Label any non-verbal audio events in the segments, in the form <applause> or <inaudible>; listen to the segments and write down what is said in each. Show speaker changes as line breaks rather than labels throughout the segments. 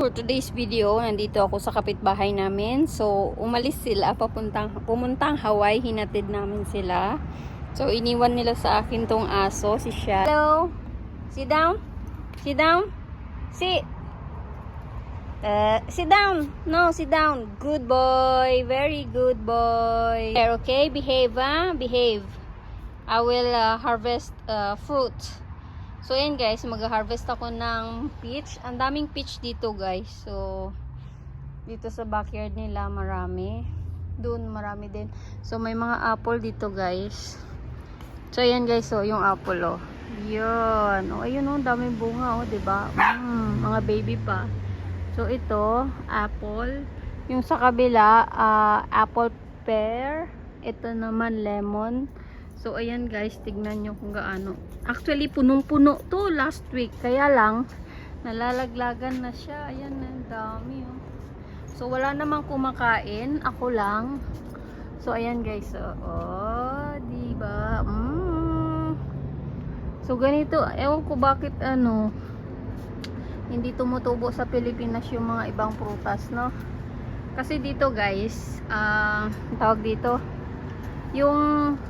For today's video, nandito ako sa kapitbahay namin. So, umalis sila papuntang pumuntang Hawaii, hinatid namin sila. So, iniwan nila sa akin tong aso, si Sha. Hello. Sit down. Sit down. Sit. Uh, sit down. No, sit down. Good boy. Very good boy. Okay? Behave, ah. Behave. I will uh, harvest uh, fruit. So, ayan guys, mag-harvest ako ng peach. Ang daming peach dito guys. So, dito sa backyard nila marami. Doon marami din. So, may mga apple dito guys. So, ayan guys, so, yung apple oh. Yun. Oh, ayun oh, daming bunga oh, 'di ba? Mm, mga baby pa. So, ito, apple. Yung sa kabila, ah, apple pear. Ito naman, lemon. So, ayan guys, tignan nyo kung gaano. Actually, punong-puno to last week. Kaya lang, nalalaglagan na siya. Ayan, ang dami. Oh. So, wala namang kumakain. Ako lang. So, ayan guys. Oh, oh diba? Mm. So, ganito. Ewan ko bakit ano, hindi tumutubo sa Pilipinas yung mga ibang prutas, no? Kasi dito guys, ah, tawag dito, yung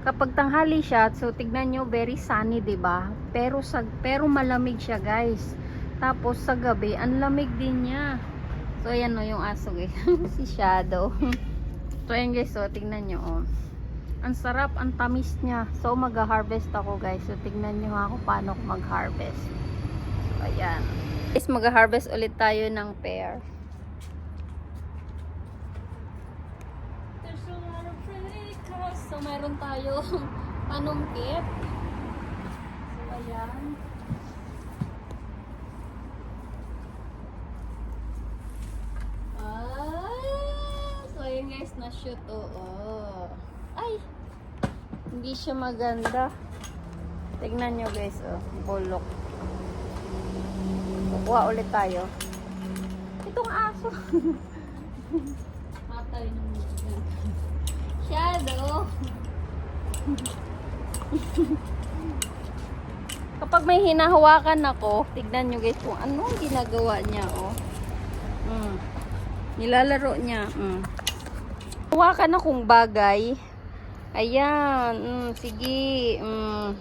kapag tanghali siya, so tignan nyo very sunny, ba? Pero sa pero malamig siya, guys. Tapos sa gabi, ang lamig din niya. So ayan no yung aso, guys. <laughs> si Shadow. <laughs> so ayan guys, so tignan nyo oh. Ang sarap, ang tamis niya. So mag-harvest ako, guys. So tignan nyo ako paano mag-harvest. So ayan. Guys, mag-harvest ulit tayo ng pear. Meron tayong <laughs> panungkit. So, ayan. Ah, so, ayan guys, na-shoot. Oo. Ay! Hindi siya maganda. Tignan nyo guys, oh. Bulok. Kukuha ulit tayo. Itong aso. <laughs> Matay ng Shadow. Kapag may hinahawakan ako, tignan nyo guys kung ano ang ginagawa niya, oh. Mm. Nilalaro niya. Mm. Hawakan akong bagay. Ayan. Mm, sige. Mm.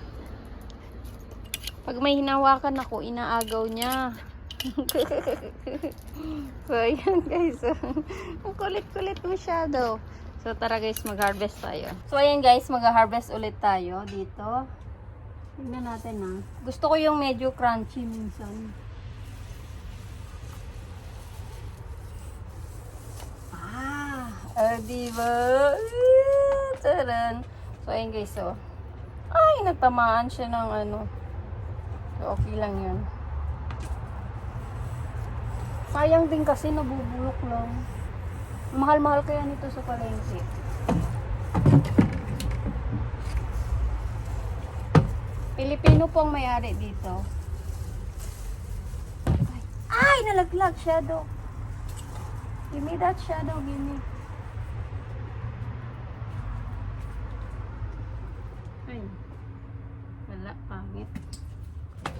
Pag may hinawakan ako, inaagaw niya. <laughs> so, ayan guys. <laughs> Ang kulit-kulit masyado. So, tara guys, mag-harvest tayo. So, ayan guys, mag-harvest ulit tayo dito. Tignan natin ha. Gusto ko yung medyo crunchy minsan. Ah, ah diba? Ah, Taran. So, ayan guys, so. Ay, nagtamaan siya ng ano. So, okay lang yun. Sayang din kasi nabubulok lang. Mahal-mahal kaya nito sa palengke. Pilipino po ang may-ari dito. Ay, ay, nalaglag shadow. Give me that shadow, give me. Ay, wala, pangit.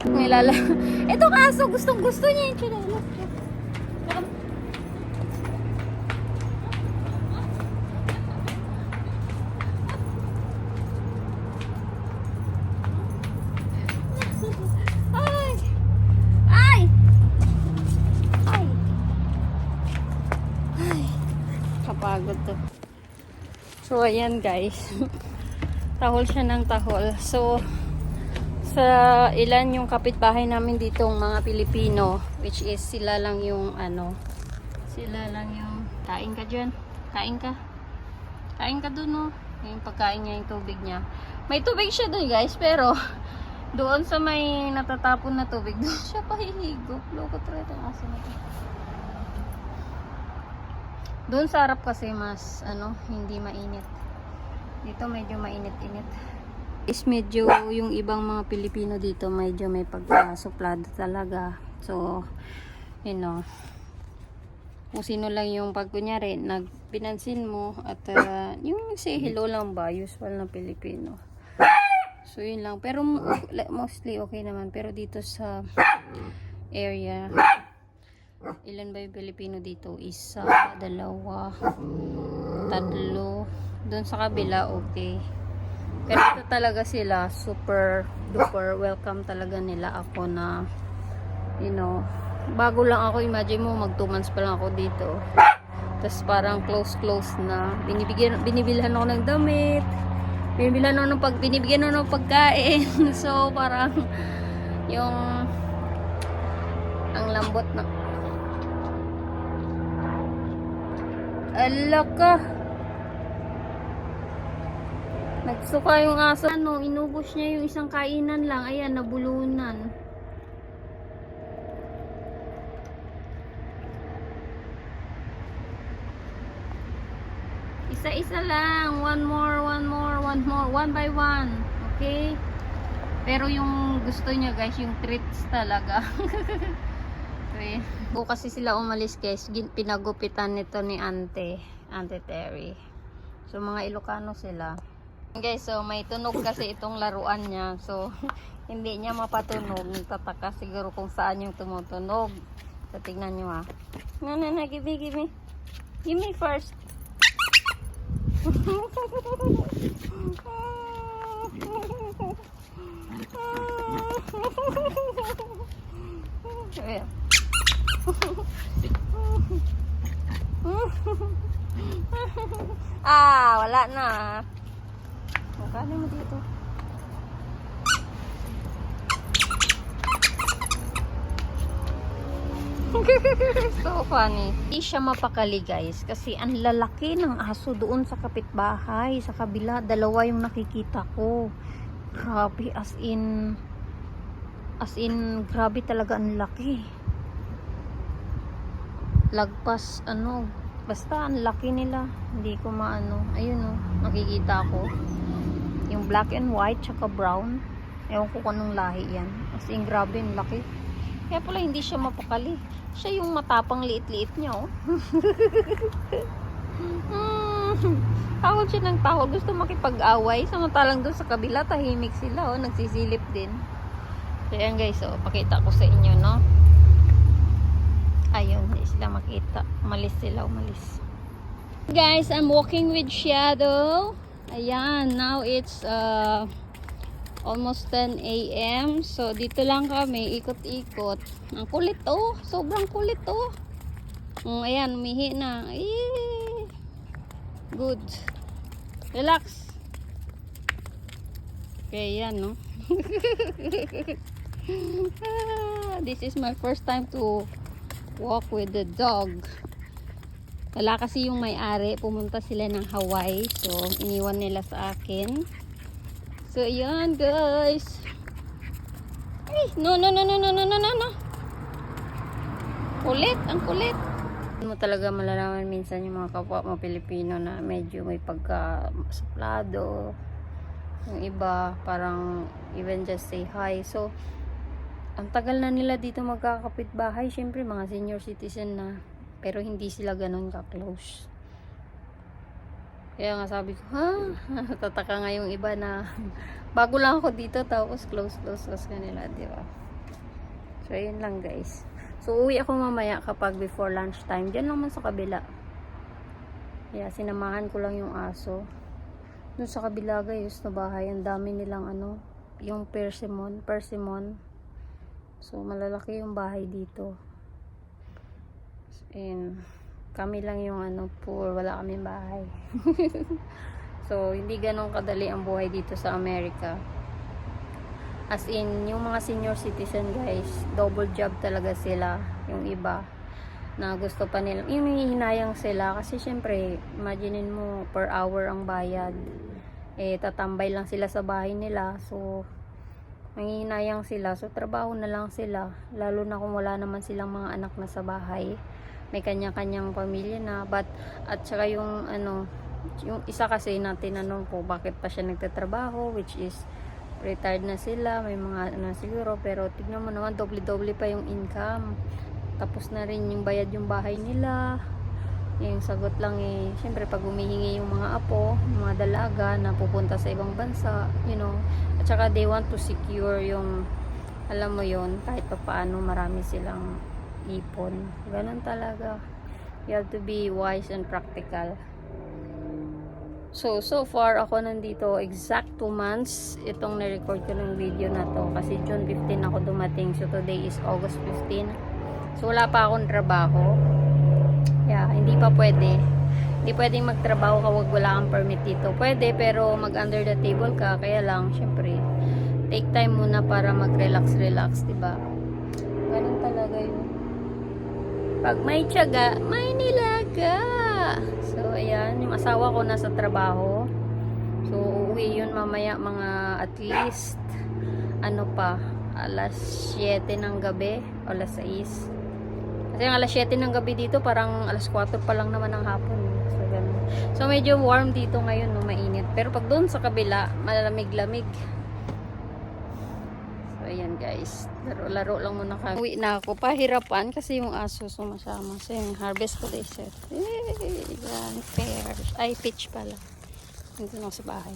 Nilala. <laughs> Itong aso, gustong gusto niya yung chinelas So, ayan guys. <laughs> tahol siya ng tahol. So, sa ilan yung kapitbahay namin ditong mga Pilipino, which is sila lang yung ano, sila lang yung, kain ka dyan? Kain ka? Kain ka dun, no? Yung pagkain niya, yung tubig niya. May tubig siya dun, guys, pero <laughs> doon sa may natatapon na tubig, <laughs> doon siya pahihigop. Loko talaga ang aso na. Doon sa harap kasi mas, ano, hindi mainit. Dito medyo mainit-init. Is medyo yung ibang mga Pilipino dito medyo may pagkasuplado talaga. So, you know, kung sino lang yung pag kunyari, nagpinansin mo at uh, yung say hello lang ba, usual na Pilipino. So, yun lang. Pero mostly okay naman. Pero dito sa area, ilan ba yung Pilipino dito? Isa, dalawa, tatlo. Doon sa kabila, okay. Pero ito talaga sila, super duper welcome talaga nila ako na, you know, bago lang ako, imagine mo, mag 2 months pa lang ako dito. Tapos parang close-close na. Binibigyan, binibilhan ako ng damit. Binibilhan ako ng pag, binibigyan ako ng pagkain. <laughs> so, parang, yung, ang lambot na, Ala ka. Nagsuka yung aso. Ano, inubos niya yung isang kainan lang. Ayan, nabulunan. Isa-isa lang. One more, one more, one more. One by one. Okay? Pero yung gusto niya guys, yung treats talaga. <laughs> okay. O kasi sila umalis guys, pinagupitan nito ni Ante, Ante Terry. So mga Ilocano sila. Guys, so may tunog kasi itong laruan niya. So <laughs> hindi niya mapatunog. Nagtataka siguro kung saan yung tumutunog. So tignan niyo ha. Na na na, give me, give me. Give me first. <laughs> Ayan. Ah, wala na. Magkano mo dito? <laughs> so funny. Hindi siya mapakali guys kasi ang lalaki ng aso doon sa kapitbahay. Sa kabila, dalawa yung nakikita ko. Grabe as in as in grabe talaga ang laki. Lagpas ano, basta ang laki nila. Hindi ko maano. Ayun oh, nakikita ko. Yung black and white tsaka brown. Ewan ko kung lahi yan. As in grabe ang laki. Kaya pala hindi siya mapakali. Siya yung matapang liit-liit niya, oh. <laughs> Mm, tawag siya ng tawag. Gusto makipag-away. Samantalang doon sa kabila, tahimik sila, oh. Nagsisilip din. So, guys, oh. Pakita ko sa inyo, no. Ayun, hindi sila makita. Umalis sila, umalis. Guys, I'm walking with Shadow. Ayan, now it's, uh, almost 10 a.m. So, dito lang kami, ikot-ikot. Ang kulit, oh. Sobrang kulit, oh. Mm, ayan, umihi na. Eh. Good. Relax. Okay, yan, no? <laughs> Ah, This is my first time to walk with the dog. Wala kasi yung may-ari. Pumunta sila ng Hawaii. So, iniwan nila sa akin. So, ayan guys. Ay, no, no, no, no, no, no, no, no, no. Kulit, ang kulit. mo talaga malalaman minsan yung mga kapwa mo Pilipino na medyo may pagka suplado. Yung iba, parang even just say hi. So, ang tagal na nila dito magkakapit bahay. Siyempre, mga senior citizen na. Pero hindi sila ganun ka-close. Kaya nga sabi ko, ha? <laughs> Tataka nga yung iba na <laughs> bago lang ako dito tapos close, close, close kanila, di ba? So, yun lang guys. So, uwi ako mamaya kapag before lunchtime. Diyan lang man sa kabila. Kaya, sinamahan ko lang yung aso. Doon sa kabila guys, na bahay, ang dami nilang ano, yung persimmon, persimmon. So, malalaki yung bahay dito. And, kami lang yung ano, poor, wala kaming bahay. <laughs> so, hindi ganun kadali ang buhay dito sa Amerika. As in, yung mga senior citizen guys, double job talaga sila, yung iba na gusto pa nila, yung hinayang sila kasi syempre, imaginein mo per hour ang bayad eh tatambay lang sila sa bahay nila so nangihinayang sila. So trabaho na lang sila. Lalo na kung wala naman silang mga anak na sa bahay. May kanya-kanyang pamilya na. But at saka yung ano yung isa kasi na tinanong ko bakit pa siya nagtatrabaho which is retired na sila may mga ano siguro. Pero tignan mo naman doble-doble pa yung income. Tapos na rin yung bayad yung bahay nila yung sagot lang eh syempre pag humihingi yung mga apo mga dalaga na pupunta sa ibang bansa you know at saka they want to secure yung alam mo yon kahit pa paano marami silang mag-ipon. Ganun talaga. You have to be wise and practical. So, so far, ako nandito exact 2 months itong na-record ko ng video na to. Kasi June 15 ako dumating. So, today is August 15. So, wala pa akong trabaho. Yeah, hindi pa pwede. Hindi pwedeng magtrabaho kapag wala kang permit dito. Pwede, pero mag under the table ka. Kaya lang, syempre, take time muna para mag-relax-relax, di ba? Ganun talaga yun. Pag may tiyaga, may nilaga. So, ayan, yung asawa ko nasa trabaho. So, uuwi yun mamaya mga at least, ano pa, alas 7 ng gabi alas 6. Kasi yung alas 7 ng gabi dito, parang alas 4 pa lang naman ng hapon. So, ganun. So, medyo warm dito ngayon, no, mainit. Pero pag doon sa kabila, malalamig-lamig. So, ayan guys. Laro-laro lang muna kami. Uwi na ako. Pahirapan kasi yung aso sumasama. So, yung harvest ko day set. Yay! Yan, pears. Ay, peach pala. Dito na sa bahay.